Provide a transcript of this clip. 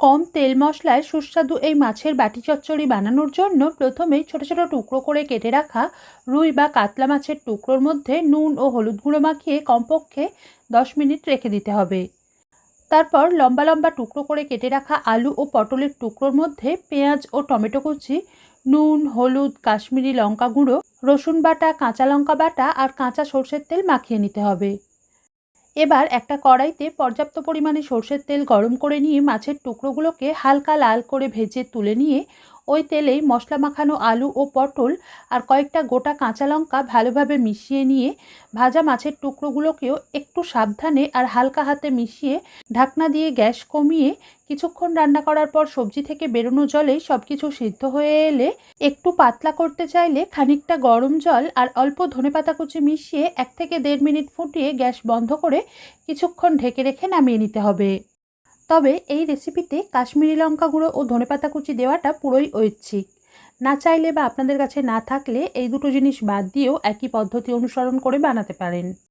কম তেল মশলায় সুস্বাদু এই মাছের বাটি চচ্চড়ি বানানোর জন্য প্রথমেই ছোট ছোট টুকরো করে কেটে রাখা রুই বা কাতলা মাছের টুকরোর মধ্যে নুন ও হলুদ গুঁড়ো মাখিয়ে কমপক্ষে দশ মিনিট রেখে দিতে হবে। তারপর লম্বা লম্বা টুকরো করে কেটে রাখা আলু ও পটলের টুকরোর মধ্যে পেঁয়াজ ও টমেটো কুচি, নুন, হলুদ, কাশ্মীরি লঙ্কা গুঁড়ো, রসুন বাটা, কাঁচা লঙ্কা বাটা আর কাঁচা সর্ষের তেল মাখিয়ে নিতে হবে। এবার একটা কড়াইতে পর্যাপ্ত পরিমাণে সর্ষের তেল গরম করে নিয়ে মাছের টুকরোগুলোকে হালকা লাল করে ভেজে তুলে নিয়ে ওই তেলেই মশলা মাখানো আলু ও পটল আর কয়েকটা গোটা কাঁচা লঙ্কা ভালোভাবে মিশিয়ে নিয়ে ভাজা মাছের টুকরোগুলোকেও একটু সাবধানে আর হালকা হাতে মিশিয়ে ঢাকনা দিয়ে গ্যাস কমিয়ে কিছুক্ষণ রান্না করার পর সবজি থেকে বেরোনো জলেই সব কিছু সিদ্ধ হয়ে এলে একটু পাতলা করতে চাইলে খানিকটা গরম জল আর অল্প ধনেপাতা কুচি মিশিয়ে এক থেকে দেড় মিনিট ফুটিয়ে গ্যাস বন্ধ করে কিছুক্ষণ ঢেকে রেখে নামিয়ে নিতে হবে। তবে এই রেসিপিতে কাশ্মীরি লঙ্কা গুঁড়ো ও ধনেপাতা কুচি দেওয়াটা পুরোই ঐচ্ছিক। না চাইলে বা আপনাদের কাছে না থাকলে এই দুটো জিনিস বাদ দিয়েও একই পদ্ধতি অনুসরণ করে বানাতে পারেন।